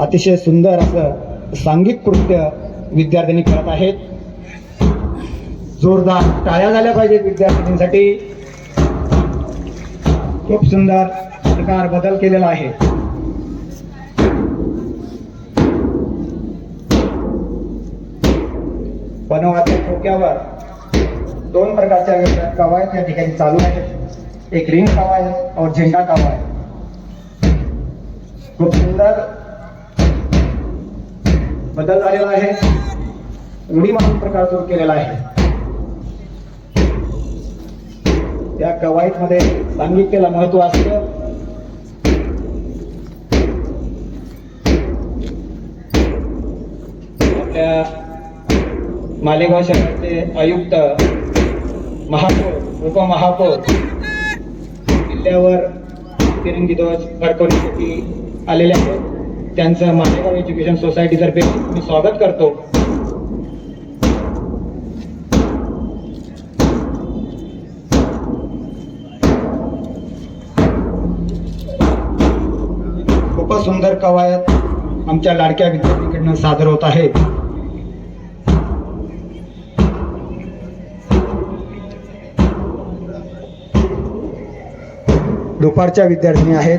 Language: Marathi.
अतिशय सुंदर असं सांघिक कृत्य विद्यार्थ्यांनी करत आहेत. जोरदार टाळ्या झाल्या पाहिजेत विद्यार्थ्यांसाठी खूप सुंदर प्रकार बदल केलेला आहे. बनवाच्या टोक्यावर दोन प्रकारच्या कवायत या ठिकाणी चालू आहेत एक रिंग कवायत और झेंडा कवायत. खूप सुंदर बदल झालेला आहे. उडी मारून प्रकार सुरू केलेला आहे. त्या कवायत मध्ये सांगितलेला महत्त्व असतं. आपल्या मालेगाव शहराचे आयुक्त महापौर उपमहापौर किल्ल्यावर तिरंगी ध्वज फडकवण्यासाठी आलेले आहेत. त्यांचं मालेगाव एज्युकेशन सोसायटीतर्फे मी स्वागत करतो. खूपच सुंदर कवायत आमच्या लाडक्या विद्यार्थ्यांकडनं सादर होत आहे. दुपारच्या विद्यार्थिनी आहेत.